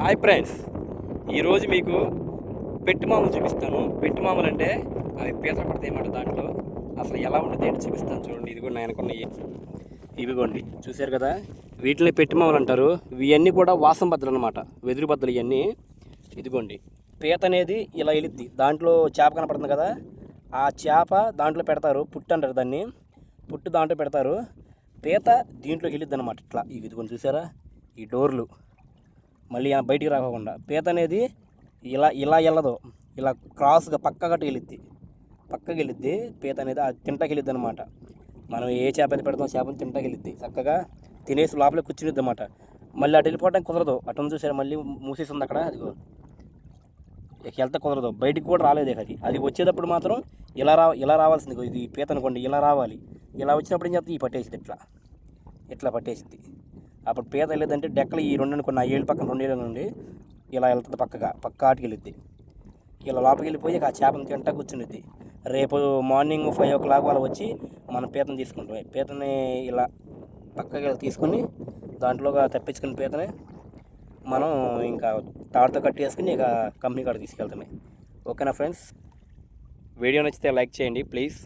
Hi friends. ఈరోజు మీకు పెట్టి మామలు చూపిస్తాను. పెట్టి మామలు అంటే అవి పీతలు పడతాయి దాంట్లో. అసలు ఎలా ఉంటుంది ఏంటి చూపిస్తాను చూడండి. ఇది కూడా నాయనకున్నాయి ఇవిగోండి. చూశారు కదా? వీటిని పెట్టి మామలు అంటారు. ఇవన్నీ కూడా వాసం బద్దలు అనమాట వెదురు బద్దలు ఇవన్నీ. ఇదిగోండి. పీత అనేది ఇలా వెళుద్ది. దాంట్లో చేప కనపడుతుంది కదా? ఆ చేప దాంట్లో పెడతారు. పుట్టు అంటారు దాన్ని. పుట్టు దాంట్లో పెడతారు. పీత దీంట్లోకి వెళ్ళిద్ది అనమాట ఇట్లా. ఇవి ఇదిగోండి చూసారా ఈ డోర్లు. మళ్ళీ బయటికి రాకుండా పీత అనేది ఇలా ఇలా వెళ్ళదు. ఇలా క్రాస్గా పక్కగట్టు వెళ్ళిద్ది. పక్కకి వెళ్ళిద్ది. పీత అనేది అది తింటకి వెళ్ళిద్ది అనమాట మనం ఏ చేప పెడతాం చేపని తింటకి వెళ్ళిద్ది. చక్కగా తినేసి లోపల కూర్చునిద్ది అనమాట మళ్ళీ అటు వెళ్ళిపోవడానికి కుదరదు. అటు చూసారు? మళ్ళీ మూసేస్తుంది అక్కడ. అదిగో. వెళ్తే కుదరదు. బయటికి కూడా రాలేదు అది. అది వచ్చేటప్పుడు మాత్రం ఇలా రా ఇలా రావాల్సింది. ఇది పీత అనుకోండి. ఇలా రావాలి. ఇలా వచ్చినప్పుడు ఏం చేస్తుంది ఈ పట్టేసింది ఇట్లా. ఇట్లా పట్టేసింది అప్పుడు పీత వెళ్ళేదంటే డెక్కలు ఈ రెండు అనుకున్న ఏళ్ళు పక్కన రెండు ఏళ్ళు నుండి ఇలా వెళ్తుంది పక్కగా పక్క ఆటికి వెళ్ళిద్ది. ఇలా లోపలికి వెళ్ళిపోయి ఆ చేపను తింటా కూర్చునిద్ది రేపు మార్నింగ్ ఫైవ్ ఓ క్లాక్ వాళ్ళు వచ్చి మనం పీతను తీసుకుంటాం. పీతని ఇలా పక్కకి ఇలా తీసుకుని దాంట్లోగా తప్పించుకుని పీతని మనం ఇంకా తాడుతో కట్టేసుకుని ఇక కంపెనీ కాడ తీసుకెళ్తామే. ఓకేనా ఫ్రెండ్స్? వీడియో నచ్చితే లైక్ చేయండి ప్లీజ్.